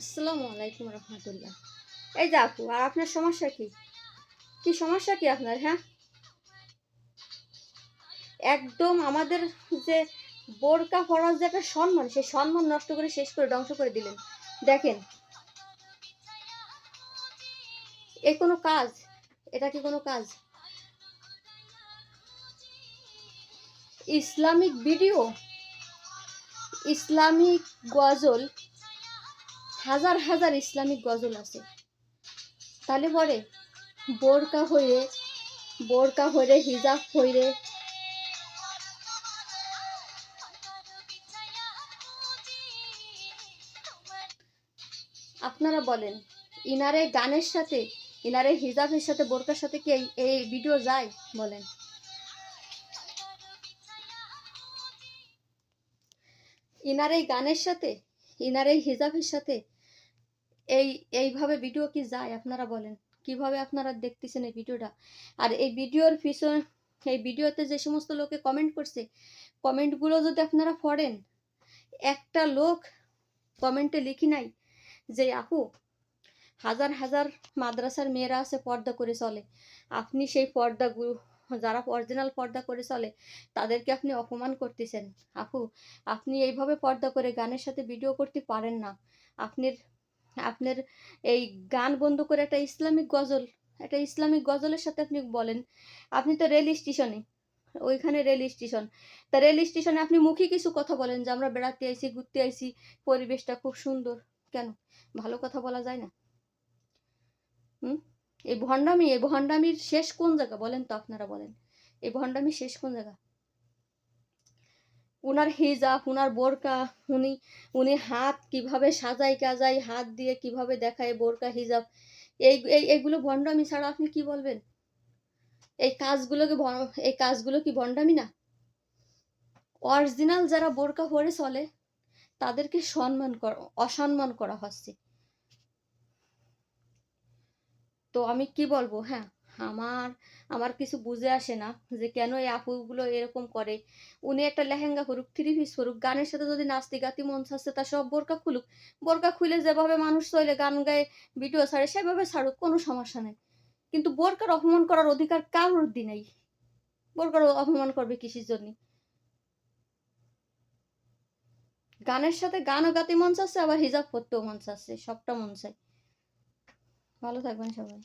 আসসালামু আলাইকুম রহমতুল্লাহ। এই যে আপু, আর আপনার সমস্যা কি? কি সমস্যা কি আপনার হ্যাঁ? একদম আমাদের যে বোরকা ফরাজ যে একটা সম্মান, সেই সম্মান নষ্ট করে শেষ করে ধ্বংস করে দিলেন। দেখেন, এ কোনো কাজ, এটা কি কোনো কাজ? ইসলামিক ভিডিও, ইসলামিক গজল হাজার হাজার ইসলামিক গজল আছে। তাহলে পরে বোরকা হয়ে বোরকা হইরে, হিজাব হইরে। আপনারা বলেন, ইনারে গানের সাথে, ইনারে হিজাবের সাথে, বোরকার সাথে কি এই- ভিডিও যায়? বলেন। ইনার গানের সাথে ইনার এই হিজাবের সাথে এই, এইভাবে ভিডিও কি যায়, আপনারা বলেন। কীভাবে আপনারা দেখতেছেন এই ভিডিওটা আর এই ভিডিওর পিছনে, এই ভিডিওতে যে সমস্ত লোকে কমেন্ট করছে কমেন্টগুলো যদি আপনারা পড়েন, একটা লোক কমেন্টে লিখি নাই যে, আপু, হাজার হাজার মাদ্রাসার মেয়েরা আছে, পর্দা করে চলে। আপনি সেই পর্দাগুলো যারা অরিজিনাল পর্দা করে চলে, তাদেরকে আপনি অপমান করতেছেন। আপু, আপনি এইভাবে পর্দা করে গানের সাথে ভিডিও করতে পারেন না। আপনার আপনার এই গান বন্ধ করে একটা ইসলামিক গজল, একটা ইসলামিক গজলের সাথে আপনি বলেন, আপনি তো রেল স্টেশনে ওইখানে রেল স্টেশন তা রেল স্টেশনে আপনি মুখে কিছু কথা বলেন যে, আমরা বেড়াতে আইছি, ঘুরতে আইছি, পরিবেশটা খুব সুন্দর। কেন? ভালো কথা বলা যায় না। হুম? এই ভণ্ডামি, এই ভণ্ডামির শেষ কোন জায়গা? বলেন তো আপনারা, বলেন। এই ভণ্ডামির শেষ কোন জায়গা? উনার হিজাব, উনার বোরকা, উনি উনি হাত কীভাবে সাজাই কাজাই হাত দিয়ে কীভাবে দেখায় বোরকা, হিজাব, এই এইগুলো ভণ্ডামি ছাড়া আপনি কি বলবেন? এই কাজগুলোকে এই কাজগুলো কি ভণ্ডামি না? অরিজিনাল যারা বোরকা পরে চলে, তাদেরকে সম্মান করা, অসম্মান করা হচ্ছে। তো আমি কি বলব? হ্যাঁ আমার আমার কিছু বুঝে আসে না যে কেন এই আপুগুলো এরকম করে। উনি একটা লেহেঙ্গা করুক থ্রি পিস করুক গানের সাথে যদি নাচতে গাতি মন চাচ্ছে তা সব বোরকা খুলুক। বোরকা খুলে যেভাবে মানুষ চলে গান গায়ে ভিডিও ছাড়ে সেভাবে ছাড়ুক কোনো সমস্যা নেই। কিন্তু বোরকার অপমান করার অধিকার কারোর দি নেই। বোরকার অপমান করবে কিসের জন্য? গানের সাথে গানও গাতে মন চাচ্ছে আবার হিজাব পরতেও মন চাচ্ছে সবটা মন চায়। ভালো থাকবেন সবাই।